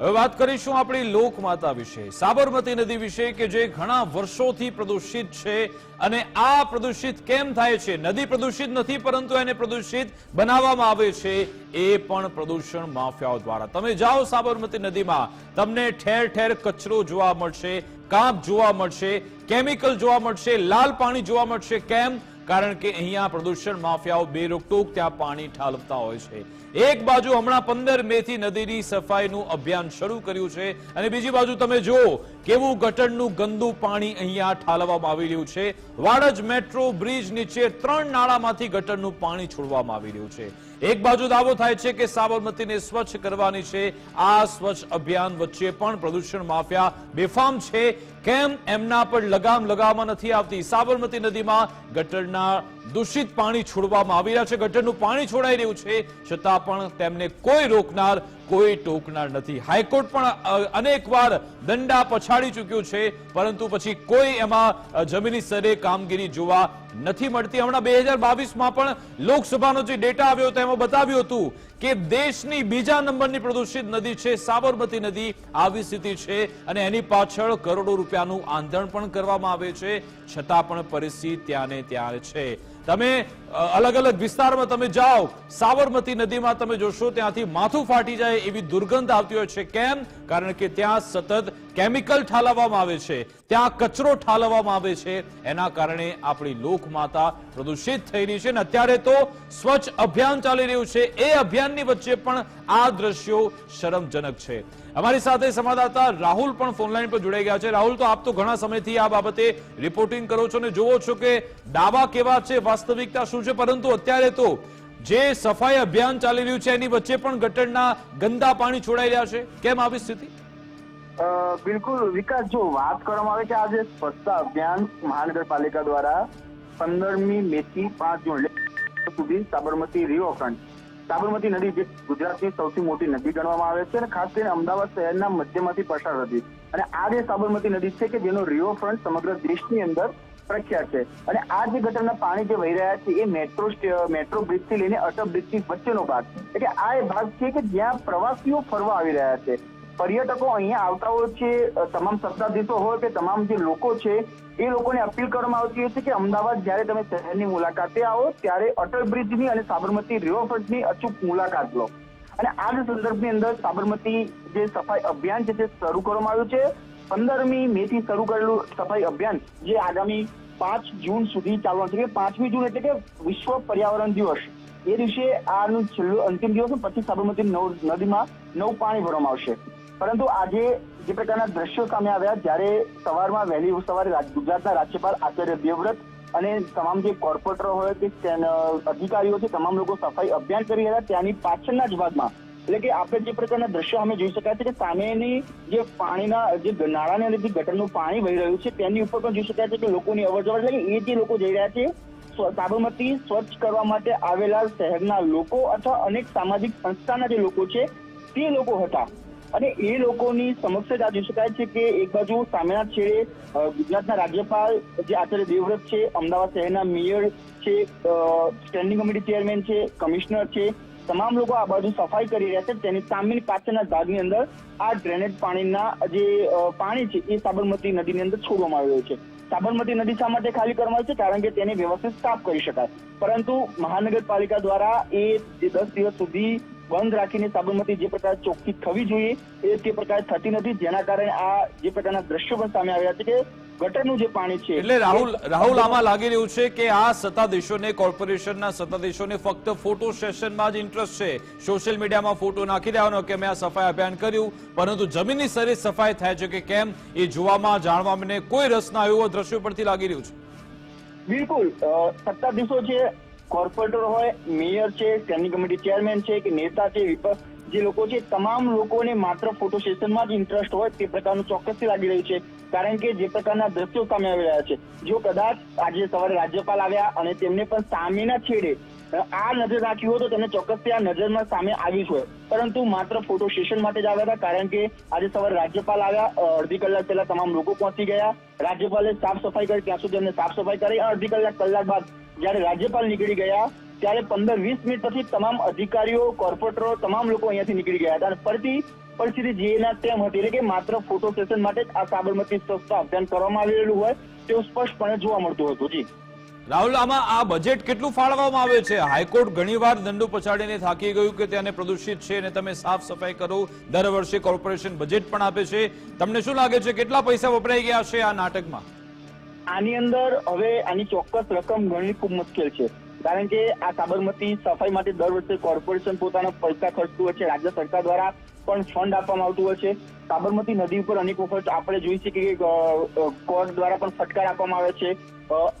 હવે વાત કરીશું આપણી લોકમાતા વિશે. સાબરમતી નદી વિશે કે જે ઘણા વર્ષોથી પ્રદૂષિત છે અને આ પ્રદૂષિત કેમ થાય છે? નદી પ્રદૂષિત નથી, પરંતુ એને પ્રદૂષિત બનાવવામાં આવે છે એ પણ પ્રદૂષણ માફિયાઓ દ્વારા. તમે જાઓ સાબરમતી નદીમાં, તમને ઠેર ઠેર કચરો જોવા મળશે કાંપ જોવા મળશે, કેમિકલ જોવા મળશે, લાલ પાણી જોવા મળશે. કેમ? કારણ કે અહીંયા પ્રદૂષણ માફિયાઓ બેરોકટોક ત્યાં પાણી ઠાલવતા હોય છે. એક બાજુ હમણાં પંદર મે થી નદીની સફાઈનું અભિયાન શરૂ કર્યું છે અને બીજી બાજુ તમે જુઓ કેવું ગટરનું ગંદુ પાણી અહીંયા ઠાલવવામાં આવી રહ્યું છે. વાડજ મેટ્રો બ્રિજ નીચે ત્રણ નાળામાંથી ગટરનું પાણી છોડવામાં આવી રહ્યું છે. એક બાજુ દાવો થાય છે કે સાબરમતીને સ્વચ્છ કરવાની છે. આ સ્વચ્છ અભિયાન વચ્ચે પણ પ્રદૂષણ માફિયા બેફામ છે. કેમ એમના પર લગામ લગાવવામાં નથી આવતી? સાબરમતી નદીમાં ગટરના દૂષિત પાણી છોડવામાં આવી રહ્યા છે. ગટરનું પાણી છોડાઈ રહ્યું છે. છતાં પણ તેમને કોઈ રોકનાર, કોઈ ટોકનાર નથી. હાઈકોર્ટ પણ અનેકવાર દંડા પછાડી ચૂક્યું છે. પરંતુ પછી કોઈ એમાં જમીની સ્તરે કામગીરી જોવા નથી મળતી. હમણાં બે હજાર બાવીસમાં પણ લોકસભાનો જે ડેટા આવ્યો હતો એમાં બતાવ્યું હતું કે દેશની બીજા નંબરની પ્રદૂષિત નદી છે સાબરમતી નદી. આવી સ્થિતિ છે અને એની પાછળ કરોડો રૂપિયાનું આંધણ પણ કરવામાં આવે છે છતાં પણ પરિસ્થિતિ ત્યાં ને ત્યાં છે. તમે અલગ અલગ વિસ્તારમાં તમે જાઓ, સાબરમતી નદીમાં તમે જોશો, ત્યાંથી માથું ફાટી જાય એવી દુર્ગંધ આવતી હોય છે. કેમ? કારણ કે ત્યાં સતત કેમિકલ ઠાલવવામાં આવે છે. ત્યાં કચરો ઠાલવવામાં આવે છે. એના કારણે આપણી લોકમાતા પ્રદૂષિત થઈ રહી છે. અને અત્યારે તો સ્વચ્છ અભિયાન ચાલી રહ્યું છે. એ અભિયાનની વચ્ચે પણ આ દ્રશ્યો શરમજનક છે. અમારી સાથે સંવાદદાતા રાહુલ પણ ફોનલાઈન પર જોડાઈ ગયા છે. રાહુલ, તો આપ તો ઘણા સમયથી આ બાબતે રિપોર્ટિંગ કરો છો અને જોવો છો કે દાવા કેવા છે, વાસ્તવિકતા શું છે, પરંતુ અત્યારે તો જે સફાઈ અભિયાન ચાલી રહ્યું છે, એની વચ્ચે પણ ગટરના ગંદા પાણી છોડાઈ રહ્યા છે. કેમ આવી સ્થિતિ? બિલકુલ. વિકાસ, જો વાત કરવામાં આવે કે આજે સ્વચ્છતા અભિયાન મહાનગરપાલિકા દ્વારા પંદરમી મે થી પાંચ જૂન સુધી સાબરમતી રિવરફ્રન્ટ, સાબરમતી નદી, જે ગુજરાતની સૌથી મોટી નદી ગણવામાં આવે છે અને ખાસ કરીને અમદાવાદ શહેરના મધ્યમાંથી પસાર હતી અને આ જે સાબરમતી નદી છે કે જેનો રિવરફ્રન્ટ સમગ્ર દેશની અંદર પ્રખ્યાત છે. અને આ જે ગટરના પાણી જે વહી રહ્યા છે, એ મેટ્રો મેટ્રો બ્રિજથી લઈને અટલ બ્રિજથી વચ્ચેનો ભાગ. એટલે આ એ ભાગ છે કે જ્યાં પ્રવાસીઓ ફરવા આવી રહ્યા છે. પર્યટકો અહીંયા આવતા હોય છે તમામ સત્તાધીશો હોય કે તમામ જે લોકો છે, એ લોકોને અપીલ કરવામાં આવતી હોય છે કે અમદાવાદ જ્યારે તમે શહેરની મુલાકાતે આવો, ત્યારે અટલ બ્રિજની અને સાબરમતી રિવરફ્રન્ટની અચૂક મુલાકાત લો. અને આ જ સંદર્ભની અંદર સાબરમતી જે સફાઈ અભિયાન છે તે શરૂ કરવામાં આવ્યું છે. પંદરમી મે થી શરૂ કરેલું સફાઈ અભિયાન, જે આગામી પાંચ જૂન સુધી ચાલવાનું છે. કે પાંચમી જૂન એટલે કે વિશ્વ પર્યાવરણ દિવસ. એ દિવસે આનું છેલ્લું અંતિમ દિવસ પછી સાબરમતી નદીમાં નવું પાણી ભરવામાં આવશે. પરંતુ આજે જે પ્રકારના દ્રશ્યો સામે આવ્યા, જ્યારે સવારમાં વહેલી સવારે ગુજરાતના રાજ્યપાલ આચાર્ય દેવવ્રત અને તમામ જે કોર્પોરેટરો હોય કે અધિકારીઓ છે, તમામ લોકો સફાઈ અભિયાન કરી રહ્યા ત્યાંની પાછળના જ ભાગમાં એટલે કે આપણે જે પ્રકારના દ્રશ્યો અમે જોઈ શકાય છે કે સામેની જે પાણીના, જે નાળાને અને ગટરનું પાણી વહી રહ્યું છે, તેની ઉપર પણ જોઈ શકાય છે કે લોકોની અવર જવર એટલે કે એ જે લોકો જઈ રહ્યા છે સાબરમતી સ્વચ્છ કરવા માટે આવેલા શહેરના લોકો અથવા અનેક સામાજિક સંસ્થાના જે લોકો છે, તે લોકો હતા. અને એ લોકોની સમક્ષ જ આ જોઈ શકાય છે કે એક બાજુ સામેના છેડે ગુજરાતના રાજ્યપાલ જે આચાર્ય દેવવ્રત છે, અમદાવાદ શહેરના મેયર છે સ્ટેન્ડિંગ કમિટી ચેરમેન છે, કમિશનર છે તમામ લોકો આ બાજુ સફાઈ કરી રહ્યા છે. તેની સામેની પાછળના ભાગની અંદર આ ડ્રેનેજ પાણીના જે પાણી છે એ સાબરમતી નદીની અંદર છોડવામાં આવી રહ્યું છે. સાબરમતી નદી શા માટે ખાલી કરવામાં આવી છે? કારણ કે તેને વ્યવસ્થિત સાફ કરી શકાય. પરંતુ મહાનગરપાલિકા દ્વારા એ દસ દિવસ સુધી બંધ રાખીને સાબરમતી જે પ્રકાર ચોખ્ખી થવી જોઈએ એ તે પ્રકાર થતી નથી. જેના કારણે આ જે પ્રકારના દ્રશ્યો પણ સામે આવ્યા છે કે ગટરનું જે પાણી છે એટલે રાહુલ રાહુલ આમાં લાગી રહ્યું છે કે આ સત્તાધીશોને કોર્પોરેશનના સત્તાધીશોને ફક્ત ફોટો સેશનમાં જ ઇન્ટરેસ્ટ છે. સોશિયલ મીડિયામાં ફોટો નાખી દેવાનો કે મેં આ સફાઈ અભિયાન કર્યું પરંતુ જમીનની સ્તરે સફાઈ થાય છે કે કેમ એ જોવામાં જાણવા મને કોઈ રસ ના આવ્યો દ્રશ્યો પરથી લાગી રહ્યું છે. બિલકુલ સત્તાધીશો છે કોર્પોરેટર હોય, મેયર છે સ્ટેન્ડિંગ કમિટી ચેરમેન છે કે નેતા છે જે લોકો છે, તમામ લોકોને માત્ર ફોટો સેશનમાં જ ઇન્ટરેસ્ટ હોય તે પ્રકારનું ચોક્કસથી લાગી રહ્યું છે. કારણ કે જે પ્રકારના દ્રશ્યો સામે આવી રહ્યા છે. જો કદાચ આજે સવારે રાજ્યપાલ આવ્યા અને તેમને પણ સામેના છેડે આ નજર રાખી હોય તો તેમને ચોક્કસથી આ નજરમાં સામે આવી હોય પરંતુ માત્ર ફોટો સેશન માટે જ આવ્યા હતા, કારણ કે આજે સવારે રાજ્યપાલ આવ્યા અડધી કલાક પહેલા તમામ લોકો પહોંચી ગયા. રાજ્યપાલે સાફ સફાઈ કરી, ત્યાં સુધી એમને સાફ સફાઈ કરી અડધી કલાક કલાક બાદ જ્યારે રાજ્યપાલ નીકળી ગયા, ત્યારે પંદર વીસ મિનિટ પછી તમામ અધિકારીઓ, કોર્પોરેટરો, તમામ લોકો અહીંયાથી નીકળી ગયા. હતા અને ફરીથી પરિસ્થિતિ જેના તેમ હતી, એટલે કે માત્ર ફોટો સેશન માટે આ સાબરમતી સ્વચ્છતા અભિયાન કરવામાં આવી રહેલું હોય, તેવું સ્પષ્ટપણે જોવા મળતું હતું. જી. રાહુલ, આમાં આ બજેટ કેટલું ફાળવવામાં આવે છે? હાઈકોર્ટ ઘણીવાર દંડો પછાડીને થાકી ગયું કે ત્યાંને પ્રદૂષિત છે અને તમે સાફ સફાઈ કરો, દર વર્ષે કોર્પોરેશન બજેટ પણ આપે છે. તમને શું લાગે છે, કેટલા પૈસા વપરાઈ ગયા છે આ નાટકમાં? આની અંદર હવે આની ચોક્કસ રકમ ગણવી ખૂબ મુશ્કેલ છે. કારણ કે આ સાબરમતી સફાઈ માટે દર વર્ષે કોર્પોરેશન પોતાના પૈસા ખર્ચતું હોય છે. રાજ્ય સરકાર દ્વારા પણ ફંડ આપવામાં આવતું હોય છે. સાબરમતી નદી ઉપર અનેક વખત આપણે જોઈ છીએ કે કોર્ટ દ્વારા પણ ફટકાર આપવામાં આવે છે.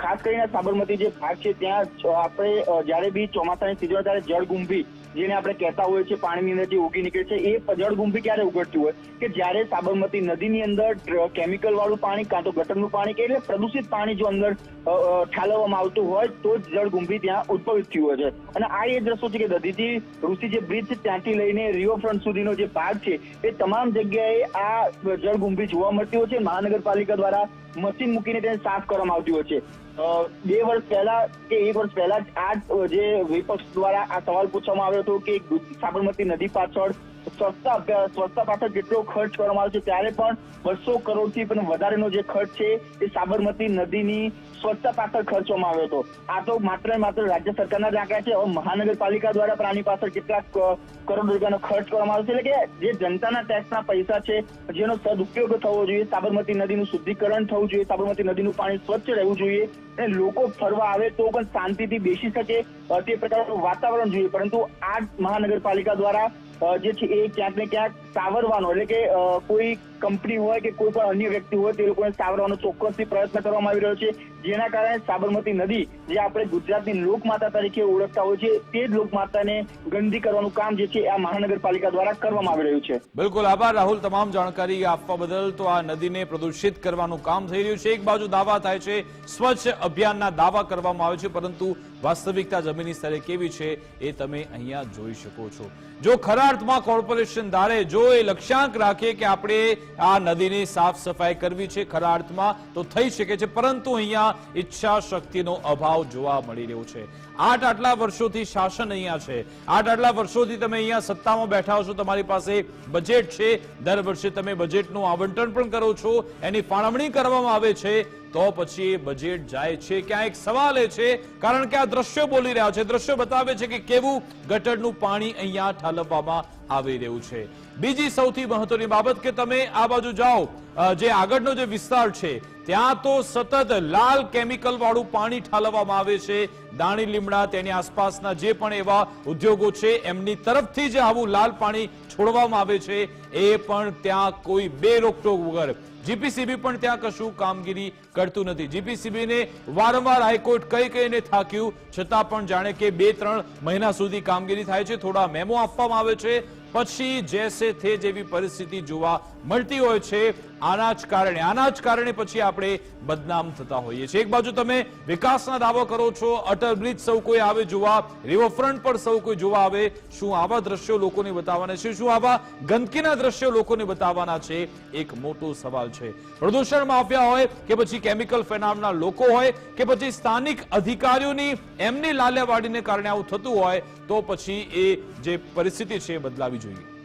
ખાસ કરીને સાબરમતી જે ભાગ છે, ત્યાં આપણે જ્યારે બી ચોમાસાની સિઝન ત્યારે જળગુંભી જેને આપણે કહેતા હોઈએ છીએ પાણીની અંદરથી ઉગી નીકળે છે, એ જળગુંભી ક્યારે ઉગડતી હોય? કે જ્યારે સાબરમતી નદીની અંદર કેમિકલ વાળું પાણી કાં તો ગટરનું પાણી કે એટલે પ્રદૂષિત પાણી જો અંદર ઠાલવવામાં આવતું હોય, તો જ જળગુંભી ત્યાં ઉદ્ભવિત થયું હોય છે. અને આ એ દ્રશ્યો છે કે દધીથી ઋષિ જે બ્રિજ ત્યાંથી લઈને રિવરફ્રન્ટ સુધીનો જે ભાગ છે, એ તમામ જગ્યાએ આ જળગુંભી જોવા મળતી હોય છે. મહાનગરપાલિકા દ્વારા મશીન મૂકીને તેને સાફ કરવામાં આવતી હોય છે. બે વર્ષ પહેલા કે એક વર્ષ પહેલા જ આ જે વિપક્ષ દ્વારા આ સવાલ પૂછવામાં આવ્યો હતો કે સાબરમતી નદી પાછળ સ્વચ્છતા અભ્યાસ પાછળ કેટલો ખર્ચ કરવામાં આવ્યો છે ત્યારે પણ બસો કરોડથી પણ વધારેનો જે ખર્ચ છે એ સાબરમતી નદીની સ્વચ્છતા પાછળ ખર્ચવામાં આવ્યો હતો. આ તો માત્ર માત્ર રાજ્ય સરકારના જ આંકડા છે. હવે મહાનગરપાલિકા દ્વારા પણ આની પાછળ કેટલાક કરોડ રૂપિયાનો ખર્ચ કરવામાં આવ્યો છે. એટલે કે જે જનતાના ટેક્સના પૈસા છે, જેનો સદુપયોગ થવો જોઈએ, સાબરમતી નદીનું શુદ્ધિકરણ થવું જોઈએ, સાબરમતી નદીનું પાણી સ્વચ્છ રહેવું જોઈએ, અને લોકો ફરવા આવે તો પણ શાંતિથી બેસી શકે તે પ્રકારનું વાતાવરણ જોઈએ. પરંતુ આ મહાનગરપાલિકા દ્વારા જે છે એ ક્યાંક ને ક્યાંક સાવરવાનો એટલે કે કોઈ કંપની હોય કે કોઈ પણ અન્ય વ્યક્તિ હોય, તે લોકોને સાવરવાનો ચોક્કસથી પ્રયત્ન કરવામાં આવી રહ્યો છે. જેના કારણે સાબરમતી નદી, જે આપણે ગુજરાતની લોકમાતા તરીકે ઓળખતા હોય છે તે જ લોકમાતાને ગંદી કરવાનું કામ જે છે આ મહાનગરપાલિકા દ્વારા કરવામાં આવી રહ્યું છે. બિલકુલ, આભાર રાહુલ. તમામ જાણકારી આપવા બદલ તો આ નદીને પ્રદૂષિત કરવાનું કામ થઈ રહ્યું છે. એક બાજુ દાવા થાય છે, સ્વચ્છ અભિયાનના દાવા કરવામાં આવે છે, પરંતુ વાસ્તવિકતા જમીની સ્તરે કેવી છે એ તમે અહીંયા જોઈ શકો છો. જો ખરા અર્થમાં કોર્પોરેશન ધારે, જો એ લક્ષ્યાંક રાખે કે આપણે આ નદીની સાફ સફાઈ કરવી છે ખરા અર્થમાં તો થઈ શકે છે, પરંતુ અહીંયા ઈચ્છા શક્તિનો અભાવ જોવા મળી રહ્યો છે. આઠ આટલા વર્ષોથી શાસન અહીંયા છે. આઠ આટલા વર્ષોથી તમે અહીંયા સત્તામાં બેઠા છો તમારી પાસે બજેટ છે. દર વર્ષે તમે બજેટનું આવંટન પણ કરો છો. એની ફાળવણી કરવામાં આવે છે. તો પછી બજેટ જાય છે. ક્યાં એક સવાલ એ છે, કારણ કે આ દ્રશ્યો બોલી રહ્યા છે. દ્રશ્યો બતાવે છે કે કેવું ગટરનું પાણી અહીંયા ઠાલવવામાં આવી રહ્યું છે. બીજી સૌથી મહત્વની બાબત કે તમે આ બાજુ જાઓ જે આગળનો જે વિસ્તાર છે, ત્યાં તો સતત લાલ કેમિકલ વાળું પાણી ઠાલવવામાં આવે છે. દાણી લીમડા, તેની આસપાસના જે પણ એવા ઉદ્યોગો છે, એમની તરફથી જે આવું લાલ પાણી છોડવામાં આવે છે, એ પણ ત્યાં કોઈ બે રોકટોક વગર. જીપીસીબી પણ ત્યાં કશું કામગીરી કરતું નથી. જીપીસીબીને વારંવાર હાઈકોર્ટ કઈ કઈને થાક્યું, છતાં પણ જાણે કે બે ત્રણ મહિના સુધી કામગીરી થાય છે. થોડા મેમો આપવામાં આવે છે. પછી જેસે થે જેવી પરિસ્થિતિ જોવા મળતી હોય છે. આના જ કારણે, આના જ કારણે પછી આપણે બદનામ થતા હોઈએ છીએ. એક બાજુ તમે વિકાસના દાવો કરો છો, અટલ બ્રિજ સૌ કોઈ આવે જોવા, રિવરફ્રન્ટ પર સૌ કોઈ જોવા આવે. શું આવા દ્રશ્યો લોકોને બતાવવાના છે? શું આવા ગંદકીના દ્રશ્યો લોકોને બતાવવાના છે? એક મોટો સવાલ છે. પ્રદૂષણ માફિયા હોય કે પછી કેમિકલ ફેનામના લોકો હોય કે પછી સ્થાનિક અધિકારીઓની એમની લાલ્યાવાડીને કારણે આવું થતું હોય, તો પછી એ જે પરિસ્થિતિ છે એ બદલાવી જોઈએ.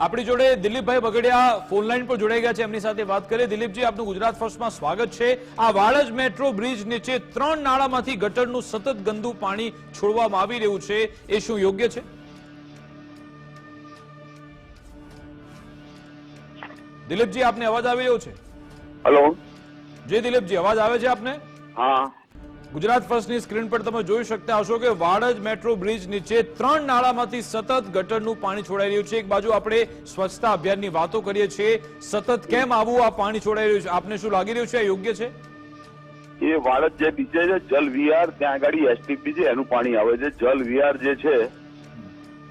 આપણી જોડે દિલીપભાઈ બગડિયા ફોન લાઈન પર જોડાઈ ગયા છે. એમની સાથે વાત કરીએ. દિલીપજી આપનું ગુજરાત ફર્સ્ટમાં સ્વાગત છે. આ વાળજ મેટ્રો બ્રિજ નીચે ત્રણ નાળામાંથી ગટરનું સતત ગંદુ પાણી છોડવામાં આવી રહ્યું છે. એ શું યોગ્ય છે? દિલીપજી આપને અવાજ આવી રહ્યો છે? હલો જી દિલીપજી અવાજ આવે છે આપને? હા. ગુજરાત ફર્સ્ટની સ્ક્રીન પર તમે જોઈ શકતા હશો કે વાડજ મેટ્રો બ્રિજ નીચે ત્રણ નાળામાંથી સતત ગટરનું પાણી છોડાઈ રહ્યું છે. એક બાજુ આપણે સ્વચ્છતા અભિયાનની વાતો કરીએ છીએ. સતત કેમ આવું આ પાણી છોડાઈ રહ્યું છે? આપને શું લાગી રહ્યું છે? યોગ્ય છે? એ વાડજ જે નીચે છે, જલ વિહાર ત્યાં આગળ એસટીપી છે, એનું પાણી આવે છે. જલ વિહાર જે છે,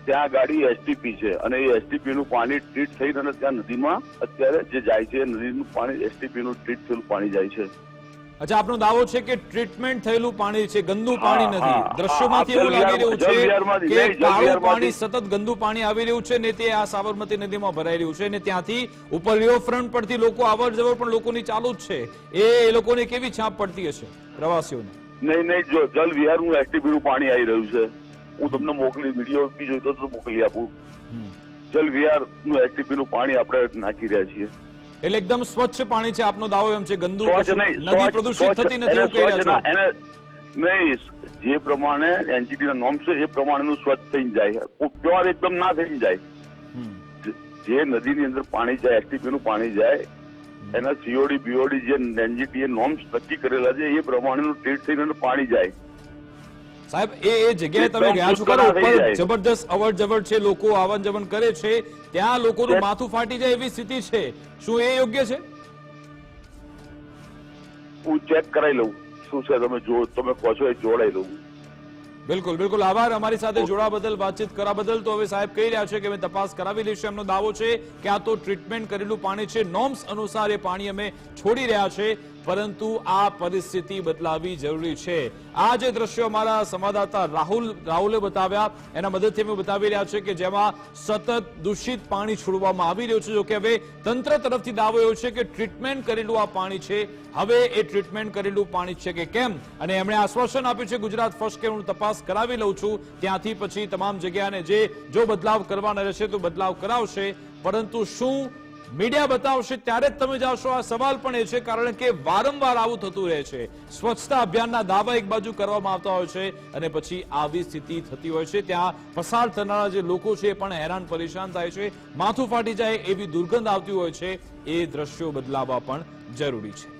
ત્યાં ગાડી એસટીપી છે. અને એ એસટીપી નું પાણી ટ્રીટ થઈને અને ત્યાં નદીમાં અત્યારે જે જાય છે નદીનું પાણી એસટીપી નું ટ્રીટ થયેલું પાણી જાય છે. અચ્છા આપનો દાવો છે કે ટ્રીટમેન્ટ થયેલું પાણી છે ગંદુ પાણી નથી. દ્રશ્યોમાંથી એવું લાગી રહ્યું છે કે કાળું પાણી સતત ગંદુ પાણી આવી રહ્યું છે ને તે આ સાબરમતી નદીમાં ભરાઈ રહ્યું છે ને ત્યાંથી ઉપર રિવરફ્રન્ટ પરથી લોકો અવર જવર પણ લોકોની ચાલુ જ છે. એ લોકોને કેવી છાપ પડતી હશે પ્રવાસીઓને? નહીં નહીં જો જલ વિહાર એસટીપીનું નું પાણી આવી રહ્યું છે હું તમને મોકલી વીડિયો બી જોઈતો તો મોકલી આપું. જલ વિહારનું નું પાણી આપણે નાખી રહ્યા છીએ. એટલે એકદમ સ્વચ્છ પાણી છે આપનો દાવો એમ છે. ગંદુ નદી પ્રદૂષિત થતી નથી એવું કહી રહ્યા છો. નહીં જે પ્રમાણે એનજીટી ના નોર્મ છે એ પ્રમાણેનું સ્વચ્છ થઈ જાય. પ્યોર એકદમ ના થઈ જાય. જે જે નદીની અંદર પાણી જાય એસટીપી નું પાણી જાય એના સીઓડી બીઓડી જે એનજીટી એ નોર્મ્સ નક્કી કરેલા છે એ પ્રમાણેનું ટ્રીટ થઈને પાણી જાય. સાહેબ એ એ જગ્યાએ તમે ગયા છો ખરા ઉપર. જબરદસ્ત અવર જવર છે લોકો આવન જવન કરે છે ત્યાં લોકોનું માથું ફાટી જાય એવી સ્થિતિ છે. શું એ યોગ્ય છે? હું ચેક કરાવી લઉં. શું છે તમે જો તમે કહો છો એ જોડાઈ લઉં. બિલકુલ બિલકુલ. આભાર. અમારી સાથે જોડા બદલ વાતચીત કરા બદલ. તો હવે સાહેબ કહી રહ્યા છે કે અમે તપાસ કરાવી લઈશું. એમનો દાવો છે કે આ તો ટ્રીટમેન્ટ કરેલું પાણી છે. નોર્મ્સ અનુસાર એ પાણી અમે છોડી રહ્યા છે. પરંતુ આ પરિસ્થિતિ બદલાવી જરૂરી છે. આ જે દ્રશ્યો અમારા સંવાદદાતા રાહુલ, રાહુલે બતાવ્યા, એના મદદથી અમે બતાવી રહ્યા છે કે જેમાં સતત દૂષિત પાણી છોડવામાં આવી રહ્યું છે. જો કે હવે તંત્ર તરફથી દાવો એવો છે કે ટ્રીટમેન્ટ કરેલું આ પાણી છે. હવે એ ટ્રીટમેન્ટ કરેલું પાણી છે કે કેમ? અને એમણે આશ્વાસન આપ્યું છે, ગુજરાત ફર્સ્ટ કે હું તપાસ કરાવી લઉં છું. ત્યાંથી પછી તમામ જગ્યાને જે, જો બદલાવ કરવાના રહેશે તો બદલાવ કરાવશે. પરંતુ શું મીડિયા બતાવશે, ત્યારે જ તમે જાશો. આ સવાલ પણ એ છે, કારણ કે વારંવાર આવું થતું રહે છે. સ્વચ્છતા અભિયાનના દાવા એક બાજુ કરવામાં આવતા હોય છે અને પછી આવી સ્થિતિ થતી હોય છે. ત્યાં પસાર થનારા જે લોકો છે પણ હેરાન પરેશાન થાય છે. માથું ફાટી જાય એવી દુર્ગંધ આવતી હોય છે. એ દ્રશ્યો બદલાવવા પણ જરૂરી છે.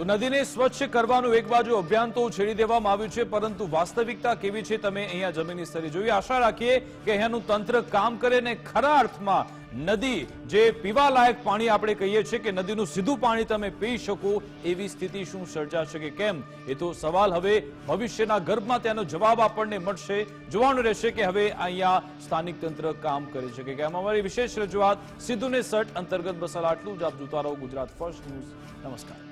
તો નદીને સ્વચ્છ કરવાનું એક બાજુ અભિયાન તો છેડી દેવામાં આવ્યું છે, પરંતુ વાસ્તવિકતા કેવી છે તમે અહીંયા જમીની સ્તરે જોઈ. આશા રાખીએ કે અહીંયાનું તંત્ર કામ કરે ને ખરા અર્થમાં નદી જે પીવા લાયક પાણી આપણે કહીએ છીએ કે નદીનું સીધું પાણી તમે પી શકો એવી સ્થિતિ શું સર્જાશે કે કેમ? એ તો સવાલ હવે ભવિષ્યના ગર્ભમાં તેનો જવાબ આપણને મળશે. જોવાનું રહેશે કે હવે અહીંયા સ્થાનિક તંત્ર કામ કરી શકે કે આમાં અમારી વિશેષ રજૂઆત સિદ્ધુને સટ અંતર્ગત બસાલ આટલું જ. આપ જોતા રહો ગુજરાત ફર્સ્ટ ન્યૂઝ. નમસ્કાર.